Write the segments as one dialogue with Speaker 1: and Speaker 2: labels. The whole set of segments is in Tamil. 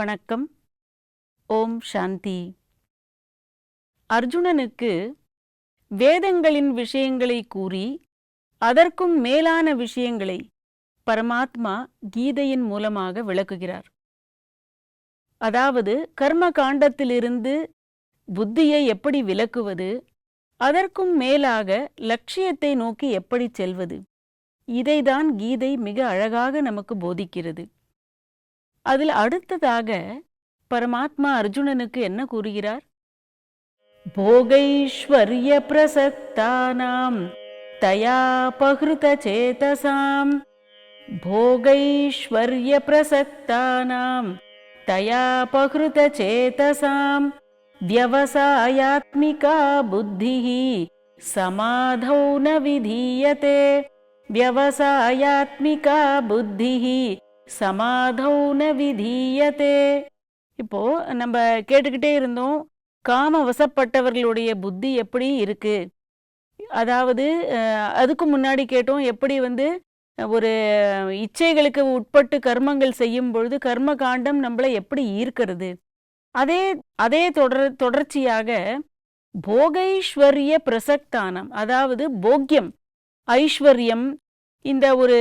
Speaker 1: வணக்கம். ஓம் சாந்தி. அர்ஜுனனுக்கு வேதங்களின் விஷயங்களை கூறி அதற்கும் மேலான விஷயங்களை பரமாத்மா கீதையின் மூலமாக விளக்குகிறார். அதாவது கர்ம காண்டத்திலிருந்து புத்தியை எப்படி விலக்குவது அதற்கும் மேலாக லட்சியத்தை நோக்கி எப்படி செல்வது இதைதான் கீதை மிக அழகாக நமக்கு போதிக்கிறது. அதில் அடுத்ததாக பரமாத்மா அர்ஜுனனுக்கு என்ன கூறுகிறார் போகைஸ்வர்ய பிரசக்தானாம் தயா பகிருத சேதசாம் போகைஸ்வர்ய பிரசக்தானாம் தயா பகிருத சேதசாம் व्यवसायात्मिका बुद्धिः समाधौ न विधीयते व्यवसायात्मिका बुद्धिः சமாதௌ ந விதீயதே. இப்போ நம்ம கேட்டுக்கிட்டே இருந்தோம் காம வசப்பட்டவர்களுடைய புத்தி எப்படி இருக்கு? அதாவது அதுக்கு முன்னாடி கேட்டோம் எப்படி வந்து ஒரு இச்சைகளுக்கு உட்பட்டு கர்மங்கள் செய்யும் பொழுது கர்ம காண்டம் நம்மளை எப்படி ஈர்க்கிறது? அதே அதே தொடர் தொடர்ச்சியாக போகைஸ்வர்ய பிரசக்தானம் அதாவது போக்கியம் ஐஸ்வர்யம் இந்த ஒரு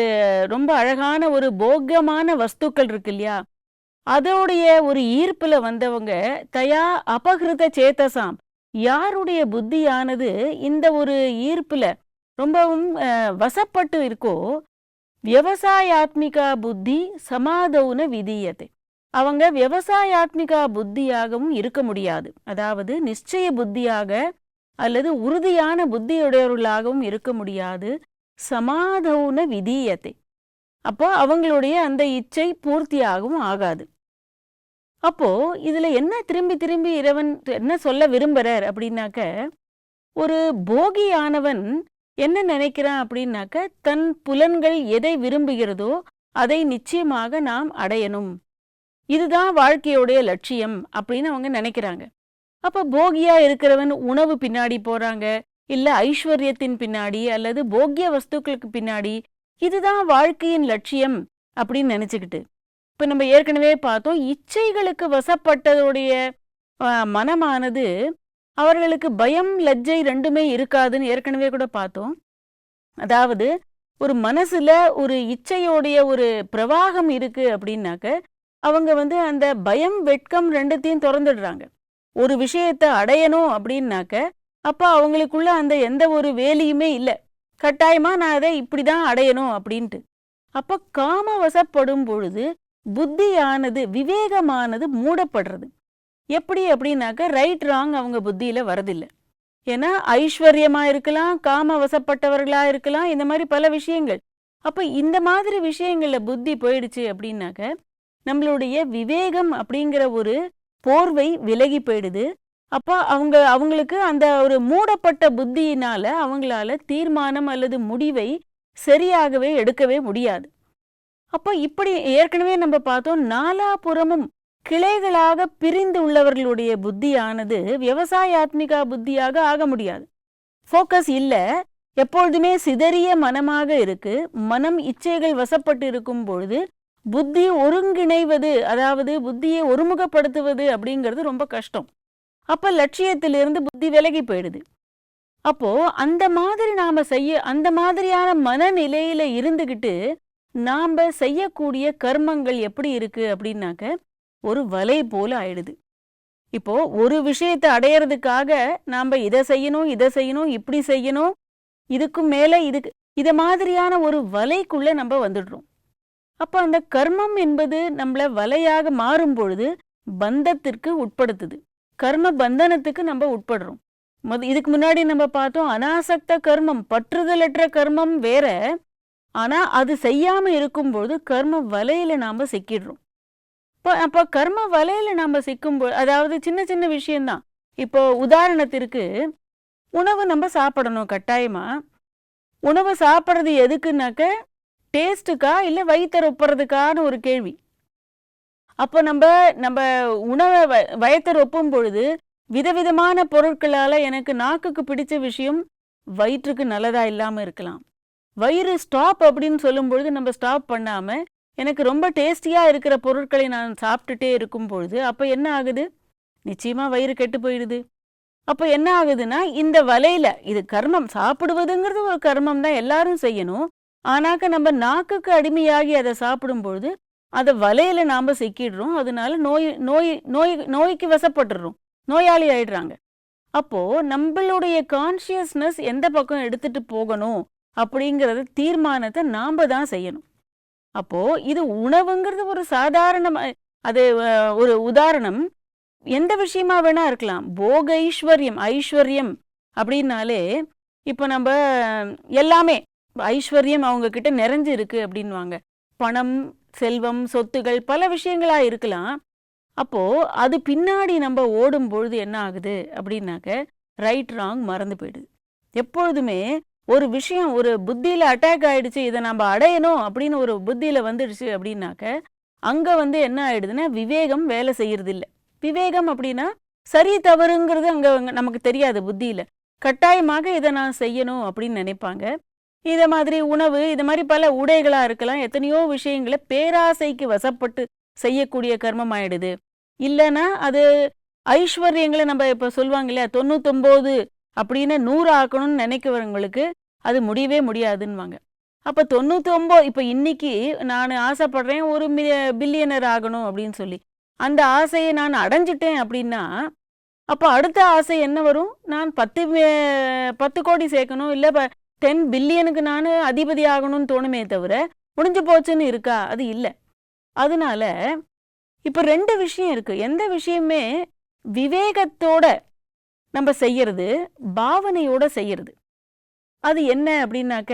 Speaker 1: ரொம்ப அழகான ஒரு போகமான வஸ்துக்கள் இருக்கு இல்லையா? அதோடைய ஒரு ஈர்ப்புல வந்தவங்க தயா அபகிருத சேத்தசாம். யாருடைய புத்தியானது இந்த ஒரு ஈர்ப்புல ரொம்பவும் வசப்பட்டு இருக்கோ விவசாயாத்மிகா புத்தி சமாதௌன விதியது. அவங்க விவசாயாத்மிகா புத்தியாகவும் இருக்க முடியாது. அதாவது நிச்சய புத்தியாக அல்லது உறுதியான புத்தியுடையவர்களாகவும் இருக்க முடியாது. சமாதவுன விதீயத்தை. அப்போ அவங்களுடைய அந்த இச்சை பூர்த்தியாகவும் ஆகாது. அப்போ இதுல என்ன திரும்பி திரும்பி இறைவன் என்ன சொல்ல விரும்புறார் அப்படின்னாக்க ஒரு போகியானவன் என்ன நினைக்கிறான் அப்படின்னாக்க தன் புலன்கள் எதை விரும்புகிறதோ அதை நிச்சயமாக நாம் அடையணும். இதுதான் வாழ்க்கையோடைய லட்சியம் அப்படின்னு அவங்க நினைக்கிறாங்க. அப்போ போகியா இருக்கிறவன் உணவு பின்னாடி போறாங்க இல்லை ஐஸ்வர்யத்தின் பின்னாடி அல்லது போக்கிய வஸ்துக்களுக்கு பின்னாடி இதுதான் வாழ்க்கையின் லட்சியம் அப்படின்னு நினைச்சுக்கிட்டு. இப்போ நம்ம ஏற்கனவே பார்த்தோம் இச்சைகளுக்கு வசப்பட்டதுடைய மனமானது அவர்களுக்கு பயம் லஜ்ஜை ரெண்டுமே இருக்காதுன்னு ஏற்கனவே கூட பார்த்தோம். அதாவது ஒரு மனசுல ஒரு இச்சையோடைய ஒரு பிரவாகம் இருக்கு அப்படின்னாக்க அவங்க வந்து அந்த பயம் வெட்கம் ரெண்டுத்தையும் திறந்துடுறாங்க. ஒரு விஷயத்தை அடையணும் அப்படின்னாக்க அப்ப அவங்களுக்குள்ள அந்த எந்த ஒரு வேலையுமே இல்லை. கட்டாயமா நான் அதை இப்படி தான் அடையணும் அப்படின்ட்டு. அப்ப காமவசப்படும் பொழுது புத்தியானது விவேகமானது மூடப்படுறது. எப்படி அப்படின்னாக்க ரைட் ராங் அவங்க புத்தியில வரதில்லை ஏன்னா ஐஸ்வர்யமா இருக்கலாம் காம வசப்பட்டவர்களா இருக்கலாம் இந்த மாதிரி பல விஷயங்கள். அப்ப இந்த மாதிரி விஷயங்கள்ல புத்தி போயிடுச்சு அப்படின்னாக்க நம்மளுடைய விவேகம் அப்படிங்கிற ஒரு போர்வை விலகி போயிடுது. அப்போ அவங்க அவங்களுக்கு அந்த ஒரு மூடப்பட்ட புத்தியினால அவங்களால தீர்மானம் அல்லது முடிவை சரியாகவே எடுக்கவே முடியாது. அப்போ இப்படி ஏற்கனவே நம்ம பார்த்தோம் நாலாபுறமும் கிளைகளாக பிரிந்து உள்ளவர்களுடைய புத்தியானது விவசாயாத்மிகா புத்தியாக ஆக முடியாது. ஃபோக்கஸ் இல்லை எப்பொழுதுமே சிதறிய மனமாக இருக்கு மனம் இச்சைகள் வசப்பட்டு இருக்கும் பொழுது புத்தி ஒருங்கிணைவது அதாவது புத்தியை ஒருமுகப்படுத்துவது அப்படிங்கிறது ரொம்ப கஷ்டம். அப்போ லட்சியத்திலிருந்து புத்தி விலகி போயிடுது. அப்போ அந்த மாதிரி நாம செய்ய அந்த மாதிரியான மனநிலையில இருந்துகிட்டு நாம செய்யக்கூடிய கர்மங்கள் எப்படி இருக்கு அப்படின்னாக்க ஒரு வலை போல ஆயிடுது. இப்போ ஒரு விஷயத்தை அடையறதுக்காக நாம இதை செய்யணும் இதை செய்யணும் இப்படி செய்யணும் இதுக்கும் மேல இதுக்கு இத மாதிரியான ஒரு வலைக்குள்ள நம்ம வந்துடுறோம். அப்போ அந்த கர்மம் என்பது நம்மள வலையாக மாறும் பொழுது பந்தத்திற்கு உட்படுத்துது. கர்ம பந்தனத்துக்கு நம்ம உட்படுறோம். மது இதுக்கு முன்னாடி நம்ம பார்த்தோம் அனாசக்த கர்மம் பற்றுதலற்ற கர்மம் வேற. ஆனா அது செய்யாம இருக்கும்போது கர்ம வலையில நாம சிக்கிடுறோம். இப்போ அப்போ கர்ம வலையில நாம சிக்கும்போது அதாவது சின்ன சின்ன விஷயம்தான் இப்போ உதாரணத்திற்கு உணவு நம்ம சாப்பிடணும் கட்டாயமா? உணவு சாப்பிட்றது எதுக்குனாக்க டேஸ்ட்டுக்கா இல்லை வயிற்று ஒப்புறதுக்கான ஒரு கேள்வி. அப்போ நம்ம நம்ம உணவை வ வயத்தை ஒப்பும் பொழுது விதவிதமான பொருட்களால் எனக்கு நாக்குக்கு பிடிச்ச விஷயம் வயிற்றுக்கு நல்லதா இல்லாமல் இருக்கலாம். வயிறு ஸ்டாப் அப்படின்னு சொல்லும் பொழுது நம்ம ஸ்டாப் பண்ணாமல் எனக்கு ரொம்ப டேஸ்டியாக இருக்கிற பொருட்களை நான் சாப்பிட்டுட்டே இருக்கும் பொழுது அப்போ என்ன ஆகுது? நிச்சயமாக வயிறு கெட்டு போயிடுது. அப்போ என்ன ஆகுதுன்னா இந்த வலையில் இது கர்மம் சாப்பிடுவதுங்கிறது ஒரு கர்மம் தான் எல்லாரும் செய்யணும். ஆனாக்க நம்ம நாக்குக்கு அடிமையாகி அதை சாப்பிடும்பொழுது அதை வலையில நாம் சிக்கிடுறோம். அதனால நோய் நோய் நோய் நோய்க்கு வசப்பட்டுடுறோம் நோயாளி ஆயிடுறாங்க. அப்போது நம்மளுடைய கான்ஷியஸ்னஸ் எந்த பக்கம் எடுத்துகிட்டு போகணும் அப்படிங்கிறத தீர்மானத்தை நாம் தான் செய்யணும். அப்போது இது உணவுங்கிறது ஒரு சாதாரண அது ஒரு உதாரணம். எந்த விஷயமா வேணா இருக்கலாம். போக ஐஸ்வர்யம் ஐஸ்வர்யம் அப்படின்னாலே இப்போ நம்ம எல்லாமே ஐஸ்வர்யம் அவங்க கிட்ட நிறைஞ்சு இருக்கு அப்படின்வாங்க பணம் செல்வம் சொத்துகள் பல விஷயங்களா இருக்கலாம். அப்போ அது பின்னாடி நம்ம ஓடும் பொழுது என்ன ஆகுது அப்படின்னாக்க ரைட் ராங் மறந்து போயிடுது. எப்பொழுதுமே ஒரு விஷயம் ஒரு புத்தியில் அட்டாக் ஆகிடுச்சு இதை நம்ம அடையணும் அப்படின்னு ஒரு புத்தியில் வந்துடுச்சு அப்படின்னாக்க அங்கே வந்து என்ன ஆகிடுதுன்னா விவேகம் வேலை செய்யறது விவேகம் அப்படின்னா சரி தவறுங்கிறது அங்கே நமக்கு தெரியாது புத்தியில். கட்டாயமாக இதை நான் செய்யணும் அப்படின்னு நினைப்பாங்க. இதை மாதிரி உணவு இது மாதிரி பல உடைகளா இருக்கலாம். எத்தனையோ விஷயங்களை பேராசைக்கு வசப்பட்டு செய்யக்கூடிய கர்மம் ஆயிடுது. இல்லைன்னா அது ஐஸ்வர்யங்களை நம்ம இப்போ சொல்லுவாங்க இல்லையா தொண்ணூத்தொம்போது அப்படின்னு நூறு ஆக்கணும்னு நினைக்கிறவங்களுக்கு அது முடியவே முடியாதுன்னுவாங்க. அப்போ தொண்ணூத்தொம்போது இப்போ இன்னைக்கு நான் ஆசைப்படுறேன் ஒரு பில்லியனர் ஆகணும் அப்படின்னு சொல்லி. அந்த ஆசையை நான் அடைஞ்சிட்டேன் அப்படின்னா அப்போ அடுத்த ஆசை என்ன வரும்? நான் பத்து பத்து கோடி சேர்க்கணும் இல்லை டென் பில்லியனுக்கு நான் அதிபதி ஆகணும்னு தோணுமே தவிர முடிஞ்சு போச்சுன்னு இருக்கா? அது இல்லை. அதனால இப்போ ரெண்டு விஷயம் இருக்கு. எந்த விஷயமே விவேகத்தோட நம்ம செய்யறது பாவனையோட செய்யறது. அது என்ன அப்படின்னாக்க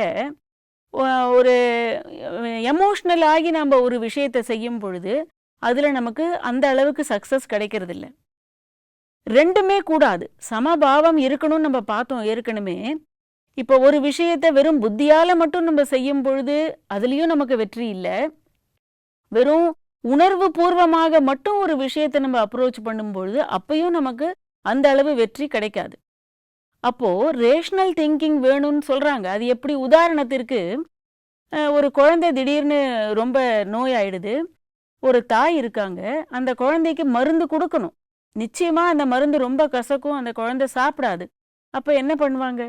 Speaker 1: ஒரு எமோஷ்னல் ஆகி நம்ம ஒரு விஷயத்தை செய்யும் பொழுது அதில் நமக்கு அந்த அளவுக்கு சக்சஸ் கிடைக்கிறது இல்லை ரெண்டுமே கூடாது. சமபாவம் இருக்கணும்னு நம்ம பார்த்தோம் ஏற்கனவே. இப்போ ஒரு விஷயத்தை வெறும் புத்தியால மட்டும் நம்ம செய்யும் பொழுது அதுலயும் நமக்கு வெற்றி இல்லை. வெறும் உணர்வு பூர்வமாக மட்டும் ஒரு விஷயத்தை நம்ம அப்ரோச் பண்ணும் பொழுது நமக்கு அந்த அளவு வெற்றி கிடைக்காது. அப்போ ரேஷனல் திங்கிங் வேணும்னு சொல்றாங்க. அது எப்படி உதாரணத்திற்கு ஒரு குழந்தை திடீர்னு ரொம்ப நோயாயிடுது. ஒரு தாய் இருக்காங்க. அந்த குழந்தைக்கு மருந்து கொடுக்கணும். நிச்சயமா அந்த மருந்து ரொம்ப கசக்கும். அந்த குழந்தை சாப்பிடாது. அப்ப என்ன பண்ணுவாங்க?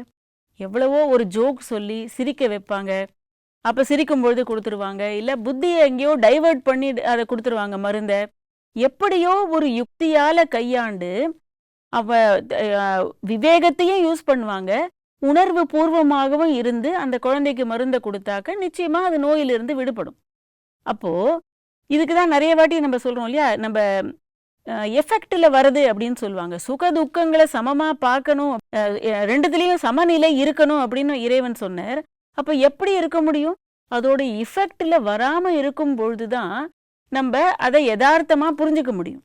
Speaker 1: எவ்வளவோ ஒரு ஜோக் சொல்லி சிரிக்க வைப்பாங்க. அப்போ சிரிக்கும் பொழுது கொடுத்துருவாங்க. இல்லை புத்தியை எங்கேயோ டைவர்ட் பண்ணி அதை கொடுத்துருவாங்க மருந்தை. எப்படியோ ஒரு யுக்தியால் கையாண்டு அவ விவேகத்தையும் யூஸ் பண்ணுவாங்க. உணர்வு பூர்வமாகவும் இருந்து அந்த குழந்தைக்கு மருந்தை கொடுத்தாக்க நிச்சயமா அது நோயிலிருந்து விடுபடும். அப்போ இதுக்கு தான் நிறைய வாட்டி நம்ம சொல்றோம் இல்லையா? நம்ம எஃபெக்டில் வருது அப்படின்னு சொல்லுவாங்க. சுக துக்கங்களை சமமாக பார்க்கணும். ரெண்டுத்துலேயும் சமநிலை இருக்கணும் அப்படின்னு இறைவன் சொன்னார். அப்போ எப்படி இருக்க முடியும்? அதோட இஃபெக்டில் வராம இருக்கும் பொழுது தான் நம்ம அதை யதார்த்தமாக புரிஞ்சுக்க முடியும்.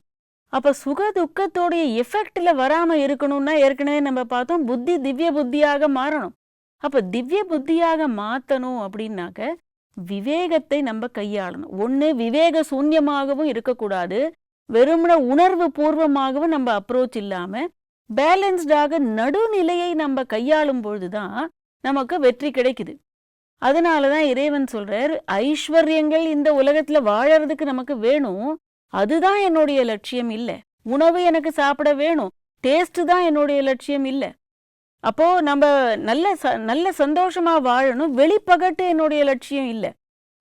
Speaker 1: அப்போ சுக துக்கத்தோடைய எஃபெக்டில் வராமல் இருக்கணும்னா ஏற்கனவே நம்ம பார்த்தோம் புத்தி திவ்ய புத்தியாக மாறணும். அப்போ திவ்ய புத்தியாக மாற்றணும் அப்படின்னாக்க விவேகத்தை நம்ம கையாளணும். ஒன்று விவேக சூன்யமாகவும் இருக்கக்கூடாது. வெறுமன உணர்வு பூர்வமாகவும் நம்ம அப்ரோச் இல்லாம பேலன்ஸ்டாக நடுநிலையை நம்ம கையாளும் பொழுது தான் நமக்கு வெற்றி கிடைக்குது. அதனாலதான் இறைவன் சொல்கிறார் ஐஸ்வர்யங்கள் இந்த உலகத்துல வாழறதுக்கு நமக்கு வேணும். அதுதான் என்னுடைய லட்சியம் இல்ல. உணவு எனக்கு சாப்பிட வேணும். டேஸ்ட் தான் என்னுடைய லட்சியம் இல்ல. அப்போ நம்ம நல்ல ச- நல்ல சந்தோஷமா வாழணும். வெளிப்பகட்டு என்னுடைய லட்சியம் இல்லை.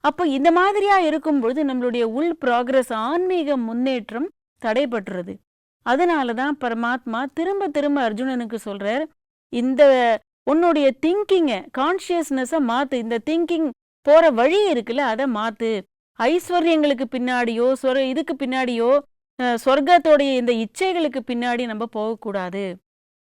Speaker 1: அப்போ இந்த மாதிரியா இருக்கும்பொழுது நம்மளுடைய உள் ப்ராக்ரஸ் ஆன்மீக முன்னேற்றம் தடைபட்டுறது. அதனால தான் பரமாத்மா திரும்ப திரும்ப அர்ஜுனனுக்கு சொல்றார் இந்த உன்னுடைய திங்கிங்கை கான்ஷியஸ்னஸை மாத்து இந்த திங்கிங் போற வழி இருக்குல்ல அதை மாத்து. ஐஸ்வர்யங்களுக்கு பின்னாடியோ சொர இதுக்கு பின்னாடியோ சொர்க்கத்தோடைய இந்த இச்சைகளுக்கு பின்னாடி நம்ம போகக்கூடாது.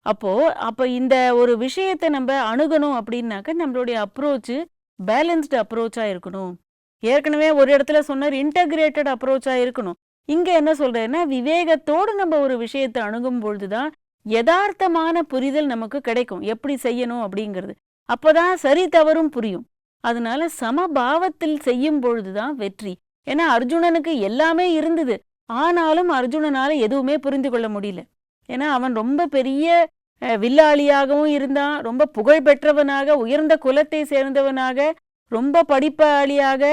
Speaker 1: அப்போ அப்போ இந்த ஒரு விஷயத்தை நம்ம அணுகணும் அப்படின்னாக்க நம்மளுடைய அப்ரோச்சு பேலன்ஸ்டு அப்ரோச்சா இருக்கணும். ஏற்கனவே ஒரு இடத்துல சொன்னார் இன்டகிரேட்டட் அப்ரோச்சா இருக்கணும். இங்க என்ன சொல்கிறேன்னா விவேகத்தோடு நம்ம ஒரு விஷயத்தை அணுகும் பொழுதுதான் யதார்த்தமான புரிதல் நமக்கு கிடைக்கும். எப்படி செய்யணும் அப்படிங்கிறது. அப்பதான் சரி தவறும் புரியும். அதனால சமபாவத்தில் செய்யும் பொழுதுதான் வெற்றி. ஏன்னா அர்ஜுனனுக்கு எல்லாமே இருந்தது. ஆனாலும் அர்ஜுனனால எதுவுமே புரிந்து கொள்ள முடியல. ஏன்னா அவன் ரொம்ப பெரிய வில்லாளியாகவும் இருந்தான். ரொம்ப புகழ்பெற்றவனாக உயர்ந்த குலத்தை சேர்ந்தவனாக ரொம்ப படிப்பாளியாக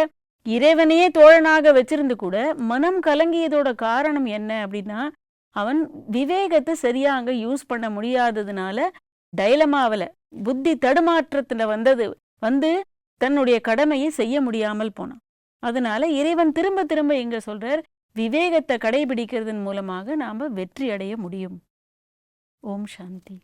Speaker 1: இறைவனையே தோழனாக வச்சிருந்து கூட மனம் கலங்கியதோட காரணம் என்ன அப்படின்னா அவன் விவேகத்தை சரியா அங்க யூஸ் பண்ண முடியாததுனால டைலமாவல புத்தி தடுமாற்றத்துல வந்தது வந்து தன்னுடைய கடமையை செய்ய முடியாமல் போனான். அதனால இறைவன் திரும்ப திரும்ப எங்க சொல்றார் விவேகத்தை கடைபிடிக்கிறதன் மூலமாக நாம வெற்றி அடைய முடியும். ஓம் சாந்தி